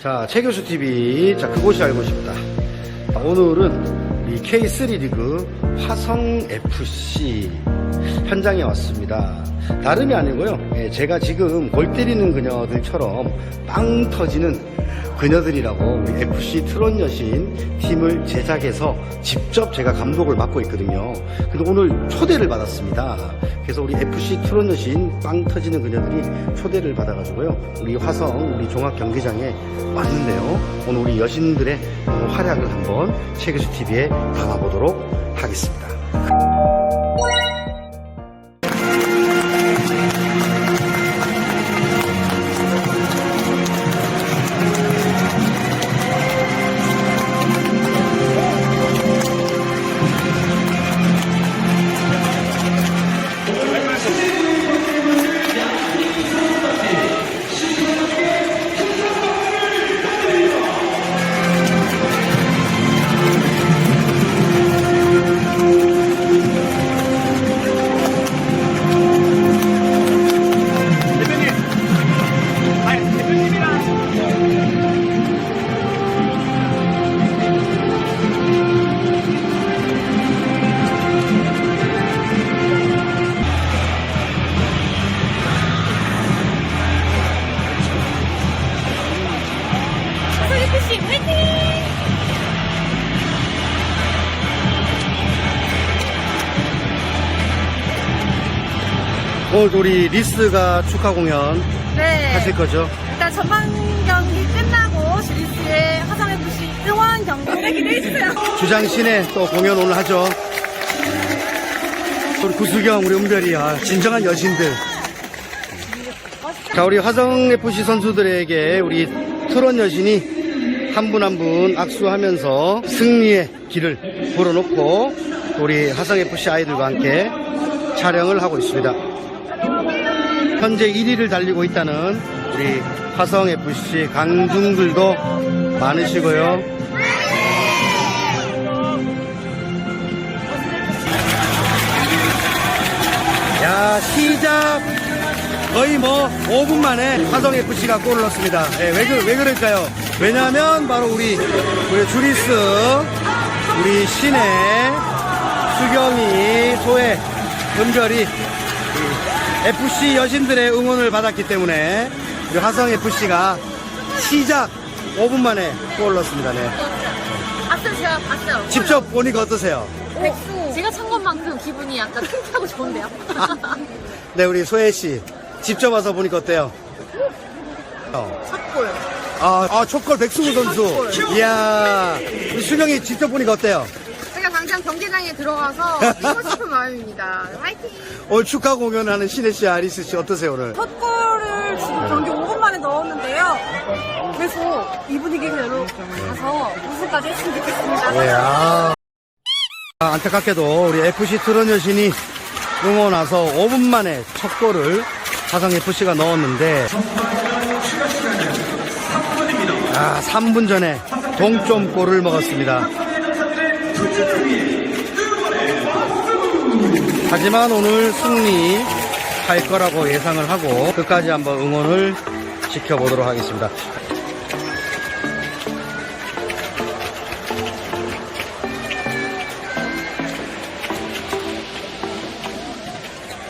자, 최교수 TV. 자, 그곳이 알고 싶다. 자, 오늘은 이 K3 리그 화성 FC 현장에 왔습니다. 다름이 아니고요. 예, 제가 지금 골 때리는 그녀들처럼 빵 터지는 그녀들이라고 FC 트롯 여신 팀을 제작해서 직접 제가 감독을 맡고 있거든요. 근데 오늘 초대를 받았습니다. 그래서 우리 FC 트롯 여신 빵 터지는 그녀들이 초대를 받아가지고요. 우리 화성 우리 종합 경기장에 왔는데요. 오늘 우리 여신들의 어, 활약을 한번 최교수 TV에 담아보도록 하겠습니다. 오늘 우리 리스가 축하 공연 네. 하실 거죠? 일단 전반 경기 끝나고 주리스의 화성FC 응원 경기를 기대해 주세요. 주장 시내 또 공연 오늘 하죠. 우리 구수경, 우리 은별이, 아, 진정한 여신들. 자, 우리 화성FC 선수들에게 우리 트롯 여신이 한 분 한 분 악수하면서 승리의 길을 불어놓고 또 우리 화성FC 아이들과 함께 촬영을 하고 있습니다. 현재 1위를 달리고 있다는 우리 화성FC 강중들도 많으시고요. 야 시작 거의 뭐 5분 만에 화성 FC가 골을 넣습니다. 예, 왜, 그, 왜 그럴까요? 왜냐하면 바로 우리 우리 주리스, 우리 신혜, 수경이, 소혜, 은별이 이 FC 여신들의 응원을 받았기 때문에 우리 화성 FC가 시작 5분 만에 골을 넣습니다. 네. 봤어요, 제가 봤어요. 직접 보니까 어떠세요? 백수. 제가 찬 것만큼 기분이 약간 튼튼하고 좋은데요? 네, 우리 소혜 씨 직접 와서 보니까 어때요? 어. 첫골. 아, 아 초콜 백승우 선수. 이야, 우리 수경이 직접 보니까 어때요? 경기장에 들어가서 뛰고 싶은 마음입니다. 화이팅! 오늘 축하 공연하는 신혜 씨, 아리스 씨 어떠세요 오늘? 첫 골을 지금 경기 5분 만에 넣었는데요. 계속 이 분위기 그대로 가서 우승까지 했으면 좋겠습니다. 예, 아. 아, 안타깝게도 우리 FC 트롯 여신이 응원 와서 5분 만에 첫 골을 화성 FC가 넣었는데 아, 3분 전에 동점골을 먹었습니다. 하지만 오늘 승리할 거라고 예상을 하고 끝까지 한번 응원을 지켜보도록 하겠습니다.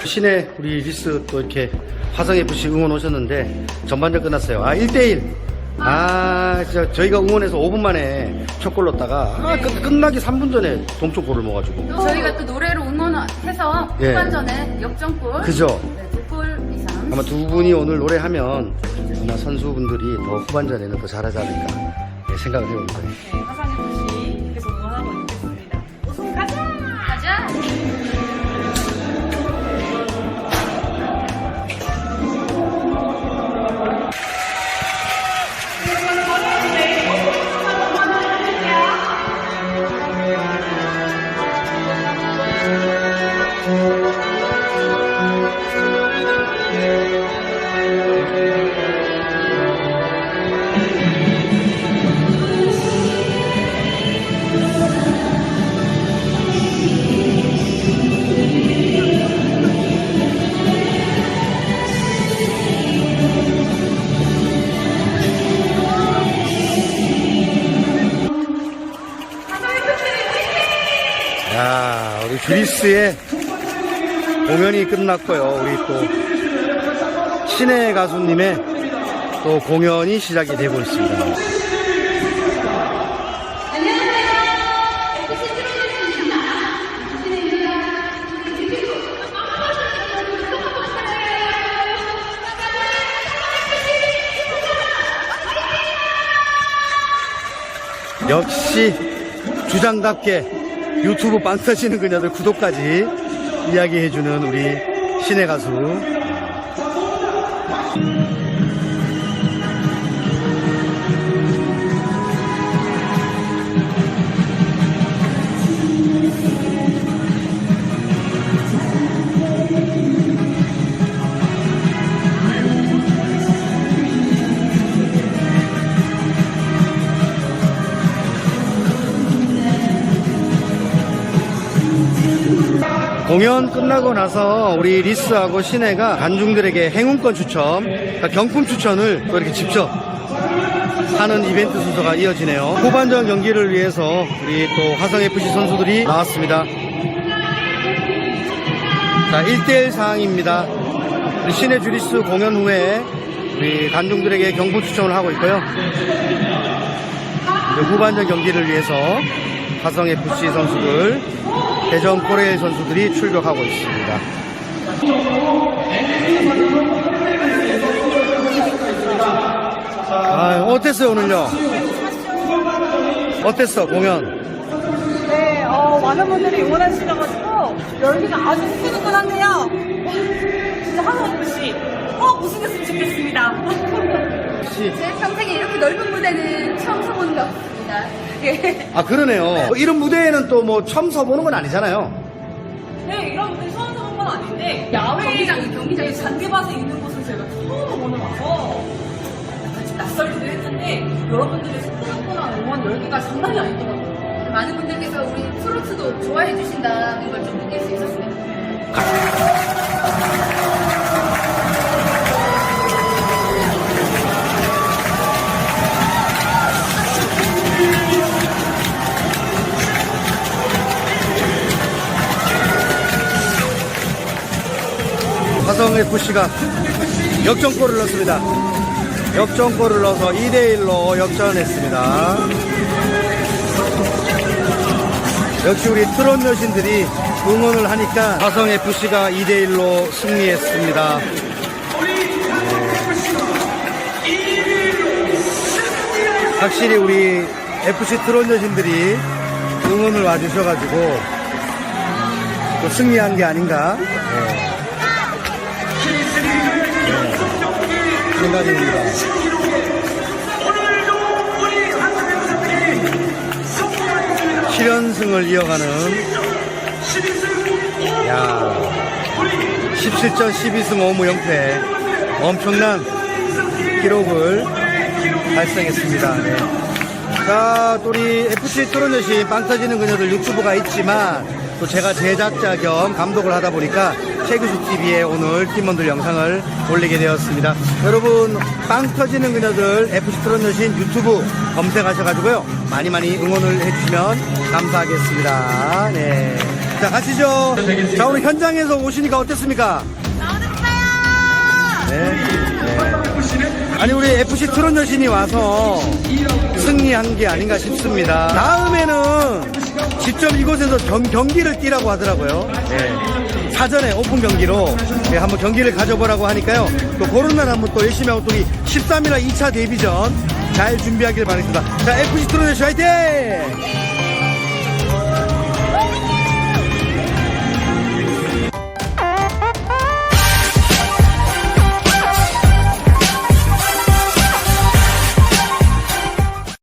시내 우리 리스 또 이렇게 화성FC 응원 오셨는데 전반전 끝났어요. 아, 1대1. 아, 진짜 저희가 응원해서 5분 만에 첫골 넣었다가 아, 끝, 끝나기 3분 전에 동점골을 먹어가지고. 저희가 또 노래로 응원해서 예. 후반전에 역전골 그죠? 네, 두골 이상 아마 두 분이 오늘 노래하면 아마 선수분들이 더 후반전에는 더 잘하지 않을까 예, 생각을 해봅니다. 화상FC 주리스의 공연이 끝났고요. 우리 또 신의 가수님의 또 공연이 시작이 되고 있습니다. 역시 주장답게 유튜브 빵 터지는 그녀들 구독까지 이야기해주는 우리 신의 가수 공연 끝나고 나서 우리 리스하고 신혜가 관중들에게 행운권 추첨, 그러니까 경품 추천을 또 이렇게 직접 하는 이벤트 순서가 이어지네요. 후반전 경기를 위해서 우리 또 화성FC 선수들이 나왔습니다. 자, 1대1 상황입니다. 우리 신의 주리스 공연 후에 우리 관중들에게 경품 추첨을 하고 있고요. 이제 후반전 경기를 위해서 화성FC 선수들, 대전 코레일 선수들이 출격하고 있습니다. 아, 어땠어요, 오늘요? 어땠어, 공연? 네, 어, 많은 분들이 응원해주셔가지고 열기가 아주 후끈후끈한데요. 진짜 하루 없이 꼭 우승했으면 좋겠습니다. 제 평생에 이렇게 넓은 무대는 처음 서보는 것 같습니다. 예. 아, 그러네요. 이런 무대에는 또 뭐 처음 서보는 건 아니잖아요. 네, 이런 분이 처음 들어본 건 아닌데 야외 경기장, 경기장에 잔디밭에 있는 곳은 제가 처음 오늘 와서 약간 좀 낯설기도 했는데 여러분들의 소문소문한 응원 열기가 장난이 아니더라고요. 많은 분들께서 우리 트로트도 좋아해 주신다는 걸 좀 느낄 수 있었습니다. FC가 역전골을 넣습니다. 역전골을 넣어서 2대1로 역전했습니다. 역시 우리 트롯 여신들이 응원을 하니까 화성FC가 2대1로 승리했습니다. 네. 확실히 우리 FC 트롯 여신들이 응원을 와주셔가지고 또 승리한 게 아닌가 네. 생각이 듭니다. 실연승을 이어가는 야 17전 12승 5무 0패 엄청난 기록을 달성했습니다. 네. 자, 또 우리 FC 토론여신 빵 터지는 그녀들 유튜브가 있지만 또 제가 제작자 겸 감독을 하다 보니까 최규수 TV에 오늘 팀원들 영상을 올리게 되었습니다. 여러분 빵 터지는 그녀들 FC 토론여신 유튜브 검색하셔가지고요 많이 많이 응원을 해주시면 감사하겠습니다. 네. 자, 가시죠. 자, 오늘 현장에서 오시니까 어땠습니까? 네. 네. 아니 우리 FC 트롯 여신이 와서 승리한 게 아닌가 싶습니다. 다음에는 직접 이곳에서 경, 경기를 뛰라고 하더라고요. 네. 사전에 오픈 경기로 네, 한번 경기를 가져보라고 하니까요. 또날 한번 또 열심히 하고 또 우리 13일날 2차 데뷔전 잘 준비하길 바라겠습니다. 자, FC 여신 화이팅!